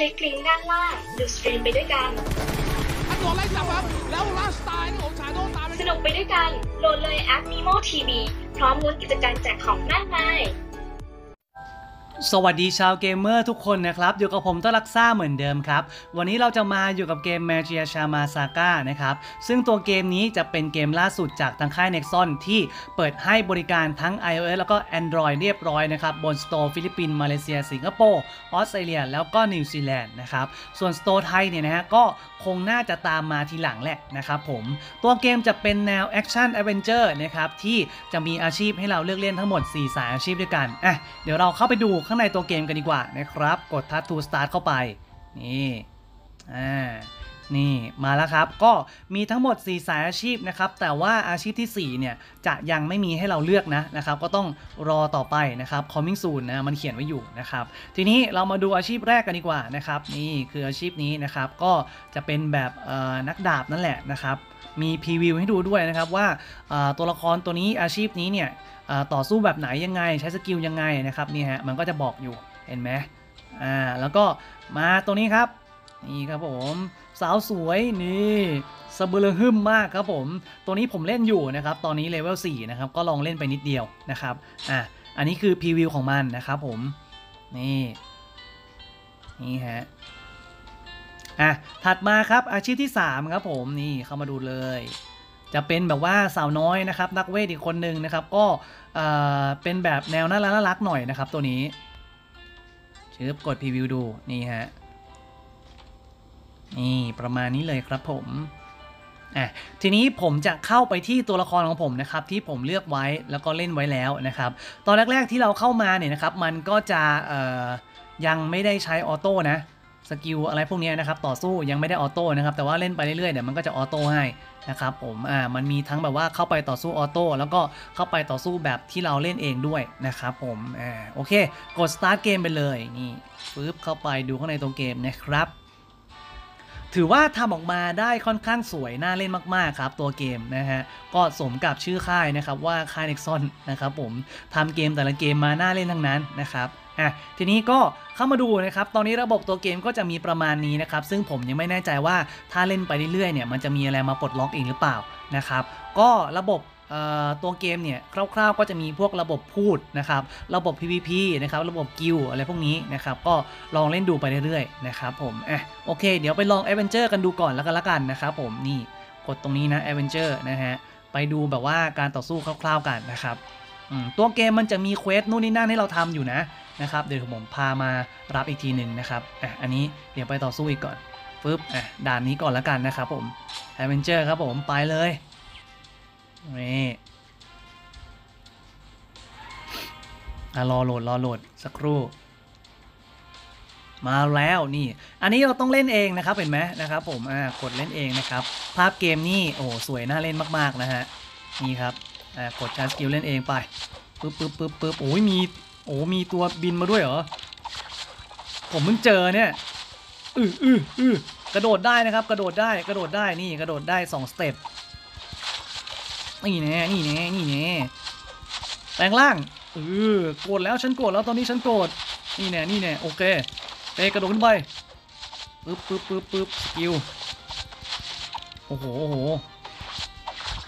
ลิกลิงก์ด้านล่าง ดูสตรีมไปด้วยกันท่านโดนไล่จับครับ แล้วลาสไตล์ของชาโดตามไปสนุกไปด้วยกัน โหลดเลยแอป Nemo TV พร้อมลุ้นกิจกรรมแจกของมากมาย สวัสดีชาวเกมเมอร์ทุกคนนะครับ อยู่กับผมต้นรักซ่าเหมือนเดิมครับ วันนี้เราจะมาอยู่กับเกม Magia Shama Saga นะครับ ซึ่งตัวเกมนี้จะเป็นเกมล่าสุดจากทางค่าย Nexon ที่เปิดให้บริการทั้ง iOS แล้วก็ Android เรียบร้อยนะครับ บน Store ฟิลิปปินส์มาเลเซีย สิงคโปร์ออสเตรเลีย แล้วก็นิวซีแลนด์นะครับ ส่วน Store ไทยเนี่ยนะฮะก็คงน่าจะตามมาทีหลังแหละนะครับผมตัวเกมจะเป็นแนว Action Adventure นะครับที่จะมีอาชีพให้เราเลือกเล่นทั้งหมด 4 สายอาชีพด้วยกันอะเดี๋ยวเราเข้าไปดูข้างในตัวเกมกันดีกว่านะครับ กด Touch to Start เข้าไป นี่ อ่า นี่มาแล้วครับ ก็มีทั้งหมด 4 สายอาชีพนะครับ แต่ว่าอาชีพที่ 4 เนี่ย จะยังไม่มีให้เราเลือกนะนะครับ ก็ต้องรอต่อไปนะครับ coming soon นะ มันเขียนไว้อยู่นะครับ ทีนี้เรามาดูอาชีพแรกกันดีกว่านะครับ นี่คืออาชีพนี้นะครับ ก็จะเป็นแบบเอ่อนักดาบนั่นแหละนะครับ มีพรีวิวให้ดูด้วยนะครับว่าตัวละครตัวนี้อาชีพนี้เนี่ย ต่อสู้แบบไหนยังไงใช้สกิลยังไงนะครับนี่ฮะมันก็จะบอกอยู่เห็นไหมอ่าแล้วก็มาตัวนี้ครับนี่ครับผมสาวสวยนี่สะเบือหึมมากครับผม ตัวนี้ผมเล่นอยู่นะครับ ตอนนี้เลเวล4นะครับ ก็ลองเล่นไปนิดเดียวนะครับ อะ อันนี้คือพรีวิวของมันนะครับผม นี่ นี่ฮะ อะ ถัดมาครับอาชีพที่ 3 ครับผม นี่เข้ามาดูเลย จะเป็นแบบว่าสาวน้อยนะครับนักเวทอีกคนหนึ่งนะครับ ก็เอ่อเป็นแบบแนวน่ารักน่ารักหน่อยนะครับตัวนี้ชืบกดพรีวิวดูนี่ฮะนี่ประมาณนี้เลยครับผมอะทีนี้ผมจะเข้าไปที่ตัวละครของผมนะครับที่ผมเลือกไว้แล้วก็เล่นไว้แล้วนะครับตอนแรกๆที่เราเข้ามาเนี่ยนะครับมันก็จะเอ่อยังไม่ได้ใช้ออโต้นะ สกิลอะไรพวกนี้นะครับต่อสู้ยังไม่ได้ออโต้นะครับแต่ว่าเล่นไปเรื่อยๆเดี๋ยวมันก็จะออโต้ให้นะครับผมอ่ามันมีทั้งแบบว่าเข้าไปต่อสู้ออโต้แล้วก็เข้าไปต่อสู้แบบที่เราเล่นเองด้วยนะครับผมอ่าโอเค กด start เกมไปเลยนี่ปึ๊บเข้าไปดูข้างในตัวเกมนะครับ ถือว่าทำออกมาได้ค่อนข้างสวยน่าเล่นมากๆครับ ตัวเกมนะฮะก็สมกับชื่อค่ายนะครับว่าค่าย Nexon นะครับผมทำเกมแต่ละเกมมาน่าเล่นทั้งนั้นนะครับ อะทีนี้ก็เข้ามาดูนะครับ ตอนนี้ระบบตัวเกมก็จะมีประมาณนี้นะครับ ซึ่งผมยังไม่แน่ใจว่าถ้าเล่นไปเรื่อยๆเนี่ยมันจะมีอะไรมาปลดล็อกเอีกหรือเปล่านะครับ ก็ระบบตัวเกมเนี่ยคร่าวๆก็จะมีพวกระบบพูดนะครับระบบ PVP นะครับระบบกิลอะไรพวกนี้นะครับก็ลองเล่นดูไปเรื่อยๆนะครับผมอะโอเค เดี๋ยวไปลอง a อ v e n เจอร์กันดูก่อนแล้วกันละกันนะครับผมนี่กดตรงนี้นะ a อ v e n เจอร์นะฮะไปดูแบบว่าการต่อสู้คร่าวๆกันนะครับ ตัวเกมมันจะมีเควสนู่นนี่นั่นให้เราทำอยู่นะนะครับเดี๋ยวผมพามารับอีกทีหนึ่งนะครับอะอันนี้เดี๋ยวไปต่อสู้อีกก่อนฟึบอะด่านนี้ก่อนละกันนะครับผม a อ v e n เจอร์ครับผมไปเลยนี่อะรอโหลดรอโหลดสักครู่มาแล้วนี่ อันนี้เราต้องเล่นเองนะครับเห็นไหมนะครับผมอ่ากดเล่นเองนะครับ ภาพเกมนี่โอ้สวยน่าเล่นมากๆนะฮะนี่ครับ กดชารสกิลเล่นเองไปปึ๊บปึ๊บปึ๊บปึ๊บโอ้ยมีโอ้มีตัวบินมาด้วยเหรอ ผมเพิ่งเจอเนี่ยอืออืออือกระโดดได้นะครับ กระโดดได้กระโดดได้นี่กระโดดได้สองสเต็ปนี่แน่นี่แน่นี่แน่แปลงร่างเออโกรธแล้วฉันโกรธแล้วตอนนี้ฉันโกรธนี่แน่นี่แน่โอเคเตะกระโดดขึ้นไปปึ๊บปึ๊บปึ๊บปึ๊บสกิลโอ้โหโอ้โห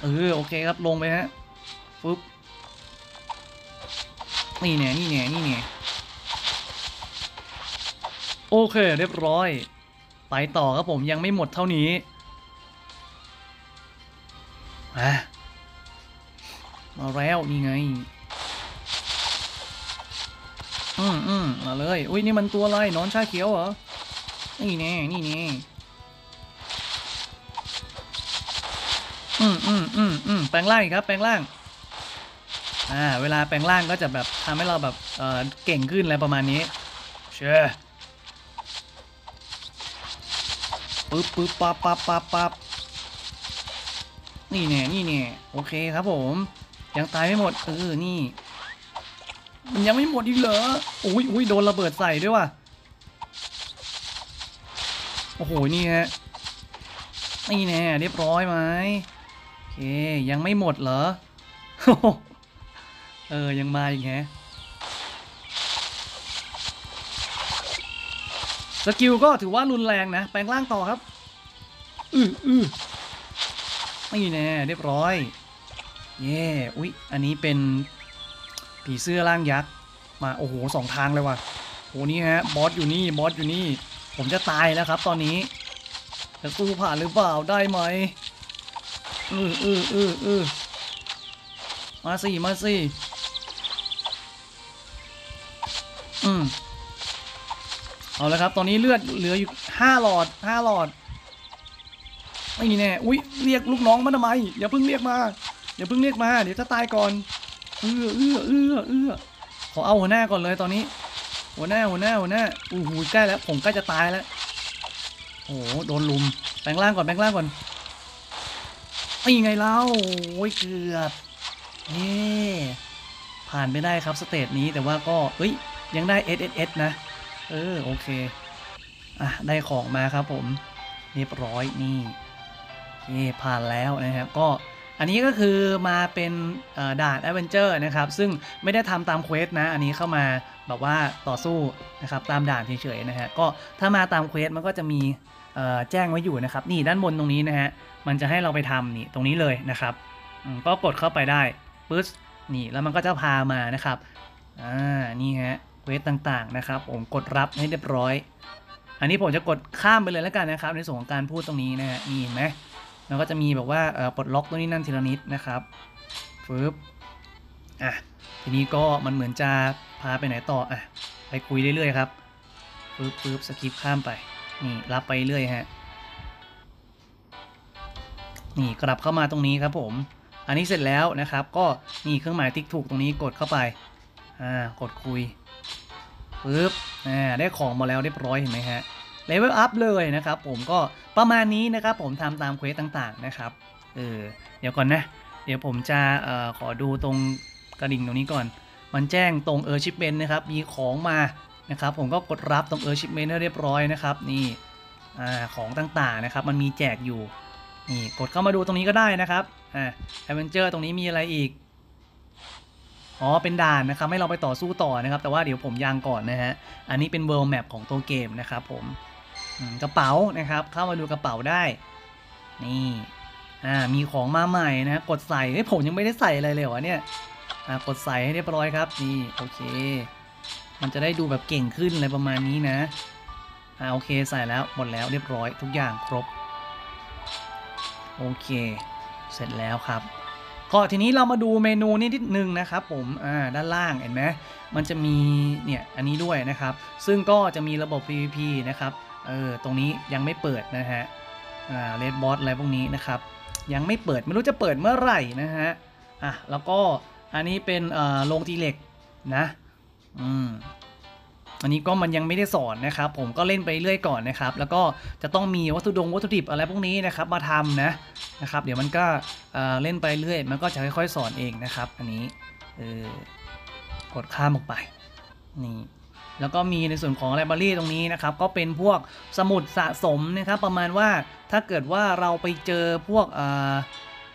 เออโอเคครับลงไปฮะ ปึ๊บนี่แน่นี่แน่นี่แน่โอเค เรียบร้อย ไปต่อครับผมยังไม่หมดเท่านี้มาแล้วนี่ไง อืมอืมมาเลย อุ้ยนี่มันตัวอะไรนอนชาเขียวเหรอ นี่แน่นี่แน่อืมอืมอืมอืมแปลงร่างครับ แปลงร่าง อ่าเวลาแปลงร่างก็จะแบบทำให้เราแบบเออเก่งขึ้นอะไรประมาณนี้เชื่อปึ๊บปึ๊บปั๊บปั๊บปั๊บปั๊บนี่แน่นี่แน่โอเคครับผม ยังตายไม่หมดเออนี่ มันยังไม่หมดอีกเหรออุ้ยอุ้ยโดนระเบิดใส่ด้วยว่ะโอ้โหนี่ฮะนี่แน่เรียบร้อยไหมโอเคยังไม่หมดเหรอ เออ ยังมาอีกแฮะสกิลก็ถือว่ารุนแรงนะ แปลงร่างต่อครับ อืออือไม่แน่เรียบร้อย เย่อุ๊ย อันนี้เป็นผีเสื้อร่างยักษ์ มา โอ้โหสองทางเลยว่ะโหนี่ฮะ บอสอยู่นี่ บอสอยู่นี่ ผมจะตายแล้วครับ ตอนนี้ จะสู้ผ่านหรือเปล่า ได้ไหมอืออืออืออือมาสิ มาสิ อืมเอาละครับ ตอนนี้เลือดเหลืออยู่ห้าหลอดห้าหลอด ไม่มีแน่ อุ้ยเรียกลูกน้องมาทำไม อย่าเพิ่งเรียกมา อย่าเพิ่งเรียกมา เดี๋ยวจะตายก่อน เอื้อเอื้อเอื้อเอื้อขอเอาหัวหน้าก่อนเลยตอนนี้ หัวหน้าหัวหน้าหัวหน้าอู้หูใกล้แล้ว ผมใกล้จะตายแล้ว โอ้โหโดนลุม แปลงร่างก่อนแปลงร่างก่อนไอ้ไงเล่าโอ้ยเกือบเย่ผ่านไปได้ครับสเตจนี้แต่ว่าก็ เฮ้ย ยังได้ S S S นะ เออ โอเค อะ ได้ของมาครับผม เรียบร้อยนี่โอเคผ่านแล้วนะครับ ก็อันนี้ก็คือมาเป็นด่านแอดเวนเจอร์นะครับ ซึ่งไม่ได้ทำตามเควสนะ อันนี้เข้ามาแบบว่าต่อสู้นะครับ ตามด่านเฉยๆนะฮะ ก็ถ้ามาตามเควสมันก็จะมีแจ้งไว้อยู่นะครับ นี่ด้านบนตรงนี้นะฮะ มันจะให้เราไปทำนี่ตรงนี้เลยนะครับก็กดเข้าไปได้ปึ๊บนี่แล้วมันก็จะพามานะครับ อ่า นี่ฮะ เวสต่างๆนะครับ ผมกดรับให้เรียบร้อย อันนี้ผมจะกดข้ามไปเลยแล้วกันนะครับ ในส่วนของการพูดตรงนี้นะฮะนี่เห็นไหมแล้วก็จะมีแบบว่าปลดล็อกตรงนี้นั่นทีละนิดนะครับฟึบอะทีนี้ก็มันเหมือนจะพาไปไหนต่ออะไปคุยเรื่อยๆครับฟึบฟึบสกิปข้ามไป นี่รับไปเรื่อยฮะ นี่กลับเข้ามาตรงนี้ครับผม อันนี้เสร็จแล้วนะครับ ก็นี่เครื่องหมายติ๊กถูกตรงนี้กดเข้าไป อ่ากดคุย ปึ๊บอ่าได้ของมาแล้วเรียบร้อยเห็นไหมฮะเลเวลอัพเลยนะครับผมก็ประมาณนี้นะครับผมทำตามเควสต่างๆนะครับเออเดี๋ยวก่อนนะ เดี๋ยวผมจะเอ่อขอดูตรงกระดิ่งตรงนี้ก่อน มันแจ้งตรงเออร์ชิปเมนนะครับ มีของมานะครับ ผมก็กดรับตรงเออร์ชิปเมนเรียบร้อยนะครับ นี่อ่าของต่างๆนะครับ มันมีแจกอยู่ นี่กดเข้ามาดูตรงนี้ก็ได้นะครับอ่าแอดเวนเจอร์ตรงนี้มีอะไรอีก อ๋อ เป็นด่านนะครับ ให้เราไปต่อสู้ต่อนะครับ แต่ว่าเดี๋ยวผมยางก่อนนะฮะ อันนี้เป็น world map ของตัวเกมนะครับผมกระเป๋านะครับ เข้ามาดูกระเป๋าได้ นี่ อ่า มีของมาใหม่นะ กดใส่เฮ้ยผมยังไม่ได้ใส่อะไรเลยวะเนี่ย อ่า กดใส่ให้เรียบร้อยครับ นี่ โอเค มันจะได้ดูแบบเก่งขึ้นอะไรประมาณนี้นะ อ่า โอเค ใส่แล้วหมดแล้วเรียบร้อยทุกอย่างครบ โอเค เสร็จแล้วครับ ก็ทีนี้เรามาดูเมนูนี้นิดนึงนะครับผมอ่าด้านล่างเห็นไหมมันจะมีเนี่ยอันนี้ด้วยนะครับ ซึ่งก็จะมีระบบ PVP นะครับเออตรงนี้ยังไม่เปิดนะฮะอ่า Red Boss อะไรพวกนี้นะครับ ยังไม่เปิดไม่รู้จะเปิดเมื่อไหร่นะฮะอะแล้วก็อันนี้เป็นเอ่อโรงตีเหล็กนะอืม อันนี้ก็มันยังไม่ได้สอนนะครับ ผมก็เล่นไปเรื่อยก่อนนะครับ แล้วก็จะต้องมีวัตถุดงวัตถุดิบอะไรพวกนี้นะครับ มาทำนะนะครับ เดี๋ยวมันก็เล่นไปเรื่อย มันก็จะค่อยๆสอนเองนะครับ อันนี้เออกดข้ามออกไปนี่แล้วก็มีในส่วนของไลบรารีตรงนี้นะครับ ก็เป็นพวกสมุดสะสมนะครับ ประมาณว่าถ้าเกิดว่าเราไปเจอพวกออ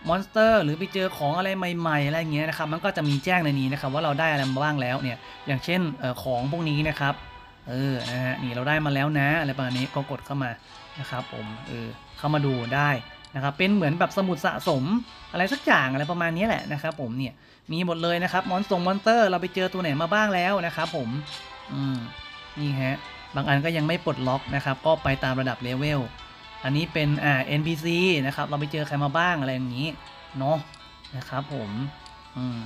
มอนสเตอร์หรือไปเจอของอะไรใหม่ๆอะไรเงี้ยนะครับมันก็จะมีแจ้งในนี้นะครับว่าเราได้อะไรมาบ้างแล้วเนี่ยอย่างเช่นออของพวกนี้นะครับเออนะฮะนี่เราได้มาแล้วนะอะไรประมาณนี้ก็กดเข้ามานะครับผมเออเข้ามาดูได้นะครับเป็นเหมือนแบบสมุดสะสมอะไรสักอย่างอะไรประมาณนี้แหละนะครับผมเนี่ยมีหมดเลยนะครับมอนสงมอนสเตอร์เราไปเจอตัวไหนมาบ้างแล้วนะครับผมอืมนี่ฮะบางอันก็ยังไม่ปลดล็อกนะครับก็ไปตามระดับเลเวล อันนี้เป็นอ่า NPC นะครับ เราไปเจอใครมาบ้างอะไรอย่างนี้เนาะนะครับผมอืม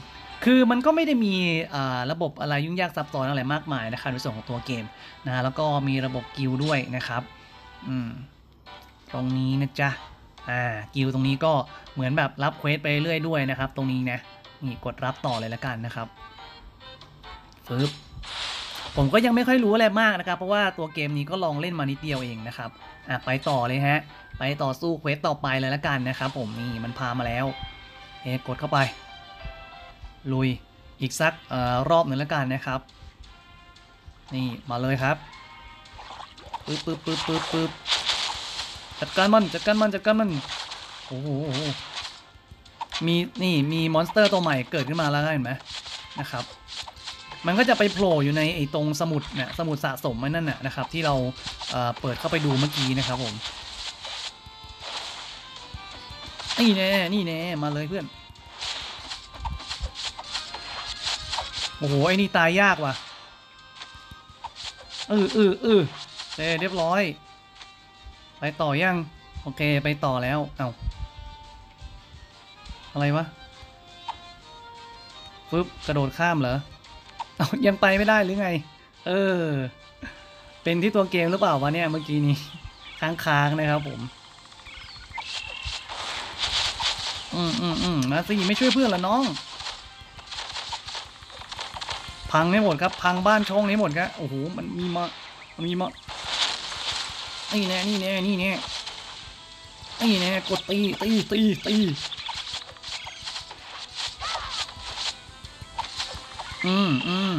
คือมันก็ไม่ได้มีอ่าระบบอะไรยุ่งยากซับซ้อนอะไรมากมายนะครับในส่วนของตัวเกมนะแล้วก็มีระบบกิลด้วยนะครับอืมตรงนี้นะจ๊ะอ่ากิลตรงนี้ก็เหมือนแบบรับเควสไปเรื่อยด้วยนะครับ ตรงนี้นะนี่กดรับต่อเลยละกันนะครับฟึบ ผมก็ยังไม่ค่อยรู้อะไรมากนะครับ เพราะว่าตัวเกมนี้ก็ลองเล่นมานิดเดียวเองนะครับอะไปต่อเลยฮะ ไปต่อสู้เควสต่อไปเลยละกันนะครับผมนี่มันพามาแล้วเอกดเข้าไป ลุยอีกสักอ่อรอบหนึ่งละกันนะครับ นี่มาเลยครับปึ๊บปึ๊บปึ๊บปึ๊บปึ๊บจัดการมันจัดการมันจัดการมันโอ้โหมีนี่มีมอนสเตอร์ตัวใหม่เกิดขึ้นมาแล้วเห็นไหมนะครับ มันก็จะไปโผล่อยู่ในไอ้ตรงสมุดเนี่ยสมุดสะสมไว้นั่นน่ะนะครับ ที่เราเเปิดเข้าไปดูเมื่อกี้นะครับผมนี่แน่นี่แน่มาเลยเพื่อน โอ้โหไอ้นี่ตายยากว่ะเออเออเออเสร็จเรียบร้อย ไปต่อยัง โอเคไปต่อแล้ว เอาอะไรวะฟึบกระโดดข้ามเหรอ เอายังไปไม่ได้หรือไง เออ เป็นที่ตัวเกมหรือเปล่าวะเนี่ยเมื่อกี้นี้ค้างๆนะครับผม อืมอืมอืมมาสิไม่ช่วยเพื่อนละน้อง พังให้หมดครับ พังบ้านช่องนี้หมดครับโอ้โหมันมีมามันมีมานี่แน่นี่แน่นี่แน่นี่แน่กดตีตีตีตี อืมอืม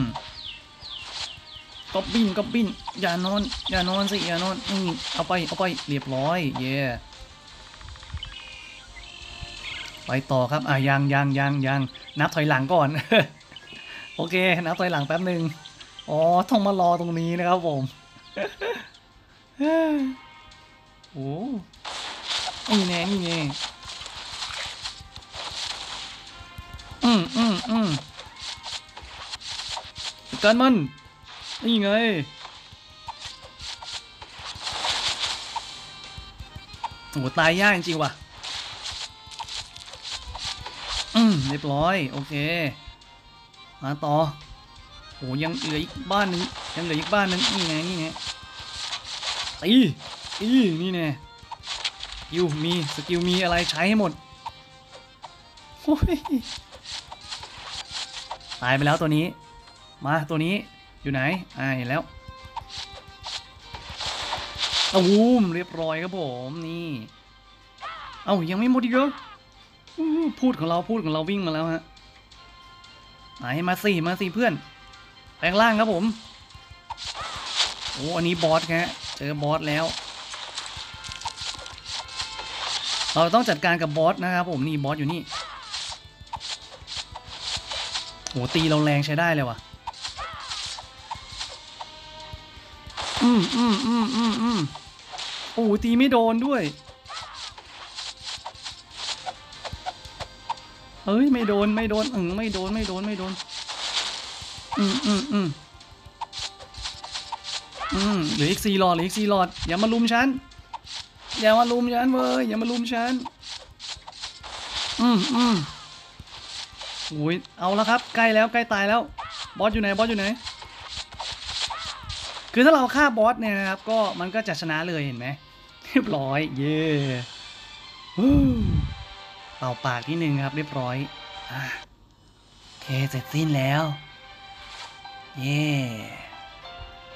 ก็บินก็บิน อย่านอน อย่านอนสิ อย่านอนนี่เอาไป เอาไป เรียบร้อย เย่ไปต่อครับ อะยังยังยังยังนับถอยหลังก่อน โอเค นับถอยหลังแป๊บหนึ่งอ๋อ ต้องมารอตรงนี้นะครับผมโอ้นี่แน่นี่แน่อืมอืมอืม การมัน นี่ไงโอ้ตายยากจริงว่ะ อืม เรียบร้อย โอเค มาต่อโอ้ยังเหลืออีกบ้านนึง ยังเหลืออีกบ้านนึง นี่ไง นี่ไงตีตีนี่แน่สกิลมี สกิลมีอะไรใช้ให้หมดโอ้ยตายไปแล้วตัวนี้ มาตัวนี้อยู่ไหน อ่าเห็นแล้วตูมเรียบร้อยครับผมนี่ เอายังไม่หมดอีกเหรอพูดของเราพูดของเราวิ่งมาแล้วฮะไหนมาสี่มาสี่เพื่อนแปลงล่างครับผมโอ้อันนี้บอสแค่เจอบอสแล้ว เราต้องจัดการกับบอสนะครับผมนี่บอสอยู่นี่โหตีเราแรงใช้ได้เลยว่ะ อืมอืมอืมอืมอืมโอ้ตีไม่โดนด้วย เฮ้ย ไม่โดน ไม่โดนอืมไม่โดน ไม่โดน ไม่โดน อืมอืมอืมอืมเหลืออีกสี่หลอดเหลืออีกสี่หลอด อย่ามาลุมฉัน อย่ามาลุมฉันเว้ย อย่ามาลุมฉัน อืมอืมโอ้ยเอาแล้วครับ ใกล้แล้ว ใกล้ตายแล้ว บอสอยู่ไหน บอสอยู่ไหน คือถ้าเราฆ่าบอสเนี่ยนะครับ ก็มันก็จะชนะเลยเห็นไหมเรียบร้อย เย่เป่าปากนิดนึงครับ เรียบร้อยอโอเคเสร็จสิ้นแล้ว เย่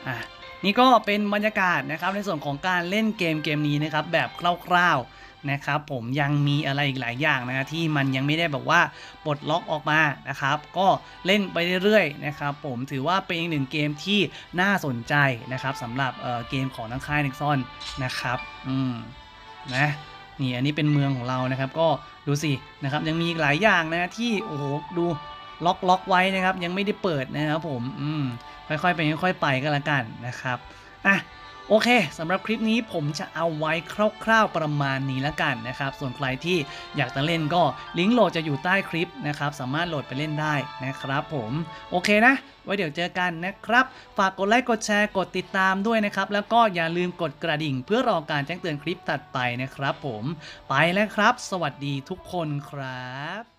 อะนี่ก็เป็นบรรยากาศนะครับในส่วนของการเล่นเกมเกมนี้นะครับ แบบคร่าวๆ นะครับผมยังมีอะไรอีกหลายอย่างนะที่มันยังไม่ได้แบบว่าปลดล็อกออกมานะครับก็เล่นไปเรื่อยๆนะครับผมถือว่าเป็นอีกหนึ่งเกมที่น่าสนใจนะครับสำหรับเเกมของทั้งค่ายนิกซอนนะครับอืมนะนี่อันนี้เป็นเมืองของเรานะครับ ก็ดูสินะครับยังมีอีกหลายอย่างนะที่โอ้โหดูล็อกล็อกไว้นะครับ ยังไม่ได้เปิดนะครับผมอืมค่อยๆไปค่อยๆไปก็แล้วกันนะครับอะ โอเคสำหรับคลิปนี้ผมจะเอาไว้คร่าวๆประมาณนี้แล้วกันนะครับ ส่วนใครที่อยากจะเล่นก็ลิงก์โหลดจะอยู่ใต้คลิปนะครับ สามารถโหลดไปเล่นได้นะครับผมโอเคนะ ไว้เดี๋ยวเจอกันนะครับ ฝากกดไลค์กดแชร์กดติดตามด้วยนะครับ แล้วก็อย่าลืมกดกระดิ่ง เพื่อรอการแจ้งเตือนคลิปถัดไปนะครับ ผมไปแล้วครับ สวัสดีทุกคนครับ